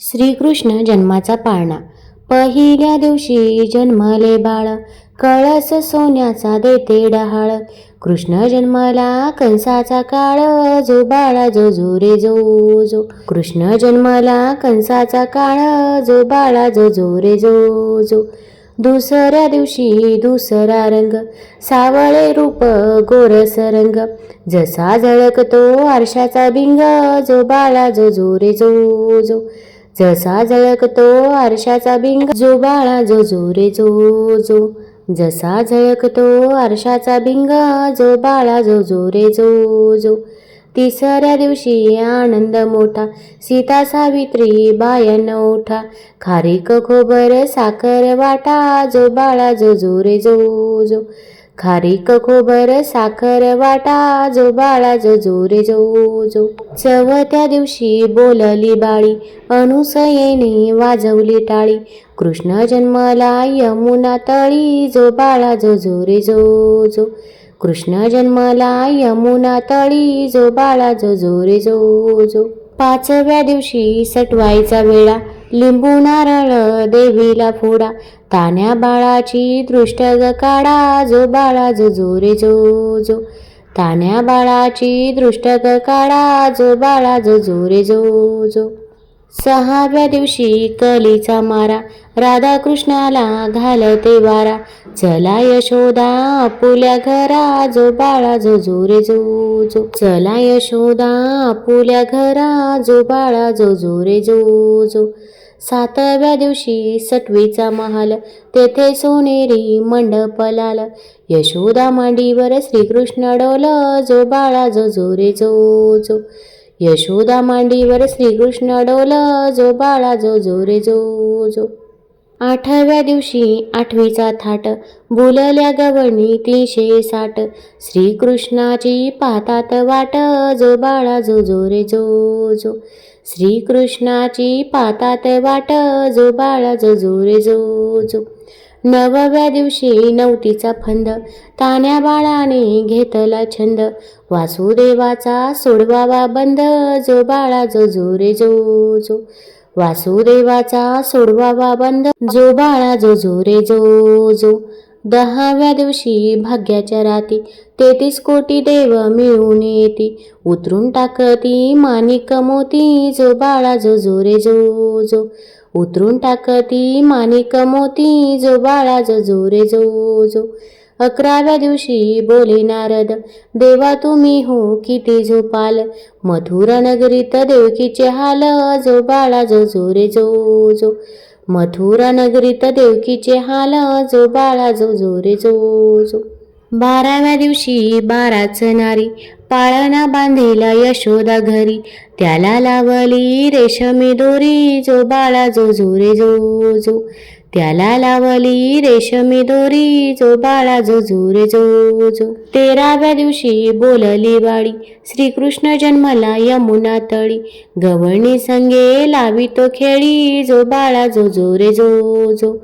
श्रीकृष्ण जन्माचा पाळणा. पहिल्या दिवशी जन्मले बाळ कळस सोन्याचा देते डहाळ. कृष्ण जन्माला कंसाचा काळ जो बाळा जो जो रे जो जो. कृष्ण जन्माला कंसाचा काळ जो बाळा जो जो रे जो जो. दुसऱ्या दिवशी दुसरा रंग सावळे रूप गोरस रंग. जसा झळकतो आरशाचा भिंग जो बाळा जो जो रे जो जो. जसा झळकतो आरशाचा बिंग जो बाळा जो जो रे जो जो. जसा झळकतो आरशाचा भिंग जो बाळा जो जो रे जो जो. तिसऱ्या दिवशी आनंद मोठा सीता सावित्री बायन ओठा खारीक खोबर साखर वाटा जो बाळा जो जो रे जो जो. खारीक खोबर साखर वाटा जो बाळा जो जो रे जो जो चवथ्या दिवशी बोलली बाळी अनुसयेने वाजवली टाळी. कृष्ण जन्मला यमुना तळी जो बाळा जो जो रे जो जो कृष्ण जन्मला यमुना तळी जो बाळा जो जो रे जो जो पाचव्या दिवशी सटवायचा वेळा लिंबू नारळ देवीला फोडा. तान्या बाळाची दृष्ट काढा जो बाळा जो जो रे जो. जो तान्या बाळाची दृष्ट काढा जो बाळा जो जो रे जो जो. सहाव्या दिवशी कलीचा मारा. राधाकृष्णाला घालते वारा. चला यशोदा आपुल्या घरा जो बाळा जो जो रे जो जो. चला यशोदा आपुल्या घरा जो बाळा जो जो रे जो जो. सातव्या दिवशी सटवीचा महाल तेथे सोनेरी मंडप लाल यशोदा मांडीवर श्रीकृष्ण डोल जो बाळा जो जो रे जो जो. यशोदा मांडीवर श्रीकृष्ण डोल जो बाळा जो जो रे जो जो. आठव्या दिवशी आठवीचा थाट बोलल्या गवणी तीनशे साठ श्रीकृष्णाची पाहतात वाट जो बाळा जो जो रे जो जो. श्रीकृष्णाची पाहतात वाट जो बाळा जो जो रे जो जो. नवव्या दिवशी नवतीचा फंद. तान्या बाळाने घेतला छंद. वासुदेवाचा सोडवावा बंद. जो बाळा जो जो रे जो जो. वासुदेवाचा सोडवावा बंद. जो बाळा जो जो रे जो जो. दहाव्या दिवशी भाग्याच्या राती तेहतीस कोटी देव मिळून येती. उतरून टाकती मानिक मोती. जो बाळा जो जो रे जो जो. उतरून टाकती मानिक मोती जो बाळा जो जो रे जो जो. अकराव्या दिवशी बोले नारद देवा तुम्ही हो किती झोपाल? मथुरा नगरीत देवकीचे हाल जो बाळा जो जो रे जो जो. मथुरा नगरीत देवकीचे हाल जो बाळा जो जो रे जो जो. बाराव्या दिवशी बाराच नारी पाळणा बांधेला यशोदा घरी. त्याला लावली रेशमी दोरी जो बाळा जो जो रे जो जो. त्याला लावली रेशमी दोरी जो बाळा जो जो रे जो जो. तेराव्या दिवशी बोलली बाळी श्रीकृष्ण जन्मला यमुना तळी. गवळणी संगे लावी तो खेळी जो बाळा जो जो रे जो जो.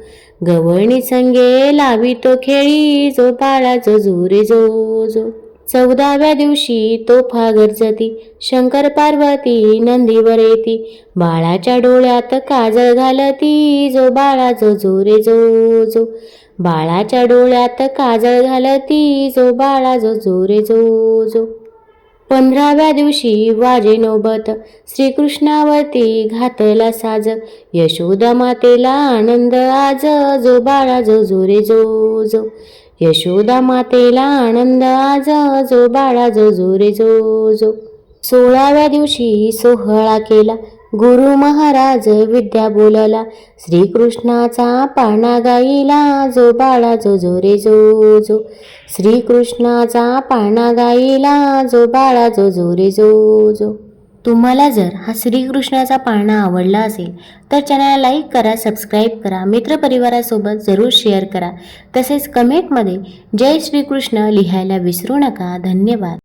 गवळणी संगे लावी तो खेळी जो बाळा जो जो जो. चौदाव्या दिवशी तोफा गरजती शंकर पार्वती नंदीवर येती बाळाच्या डोळ्यात काजळ घालती जो बाळा जो जो रे जो. बाळाच्या डोळ्यात काजळ घालती जो बाळा जो रे जो जो. पंधराव्या दिवशी वाजे नोबत. श्रीकृष्णावरती घातला साज. यशोदा मातेला आनंद आज. जो बाळा जो जो रे जो जो. यशोदा मातेला आनंद आज. जो बाळा जो जो रे जो जो. सोळाव्या दिवशी सोहळा केला. गुरु महाराज विद्या बोलला श्रीकृष्णाचा पाळणा गाईला जो बाळा जो जो रे जो जो. श्रीकृष्णाचा पाळणा गाईला जो बाळा जो जो रे जो जो. तुम्हाला जर हा श्रीकृष्णाचा पाळणा आवडला असेल तर चॅनलला लाईक करा सबस्क्राईब करा मित्रपरिवारासोबत जरूर शेअर करा. तसेच कमेंटमध्ये जय श्रीकृष्ण लिहायला विसरू नका. धन्यवाद.